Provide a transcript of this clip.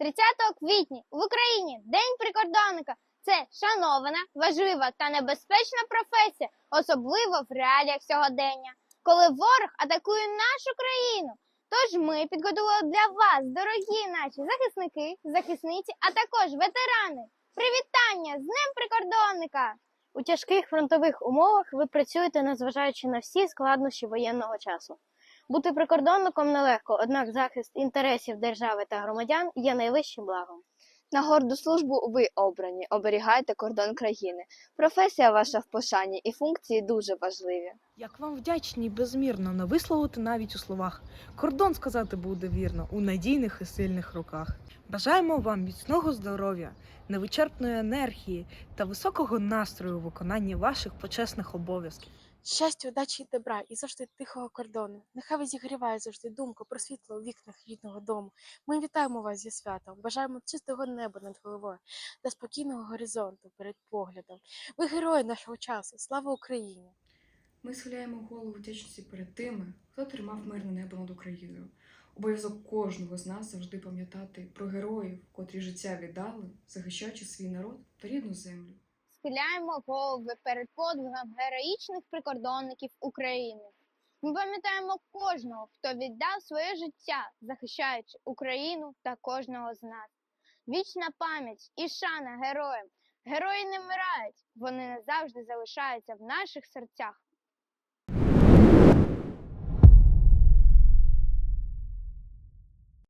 30 квітня в Україні День прикордонника. Це шанована, важлива та небезпечна професія, особливо в реаліях сьогодення, коли ворог атакує нашу країну. Тож ми підготували для вас, дорогі наші захисники, захисниці, а також ветерани. Привітання з Днем прикордонника! У тяжких фронтових умовах ви працюєте, незважаючи на всі складнощі воєнного часу. Бути прикордонником нелегко, однак захист інтересів держави та громадян є найвищим благом. На горду службу ви обрані, оберігайте кордон країни. Професія ваша в пошані і функції дуже важливі. Як вам вдячні безмірно не висловити навіть у словах. Кордон сказати буде вірно у надійних і сильних руках. Бажаємо вам міцного здоров'я, невичерпної енергії та високого настрою у виконанні ваших почесних обов'язків. Щастя, удачі і добра і завжди тихого кордону. Нехай вас зігріває завжди думка про світло у вікнах рідного дому. Ми вітаємо вас зі святом, бажаємо чистого неба над головою та спокійного горизонту перед поглядом. Ви герої нашого часу. Слава Україні! Ми схиляємо голову вдячності перед тими, хто тримав мирне небо над Україною. Обов'язок кожного з нас завжди пам'ятати про героїв, котрі життя віддали, захищаючи свій народ та рідну землю. Схиляємо голови перед подвигом героїчних прикордонників України. Ми пам'ятаємо кожного, хто віддав своє життя, захищаючи Україну та кожного з нас. Вічна пам'ять і шана героям. Герої не вмирають, вони назавжди залишаються в наших серцях.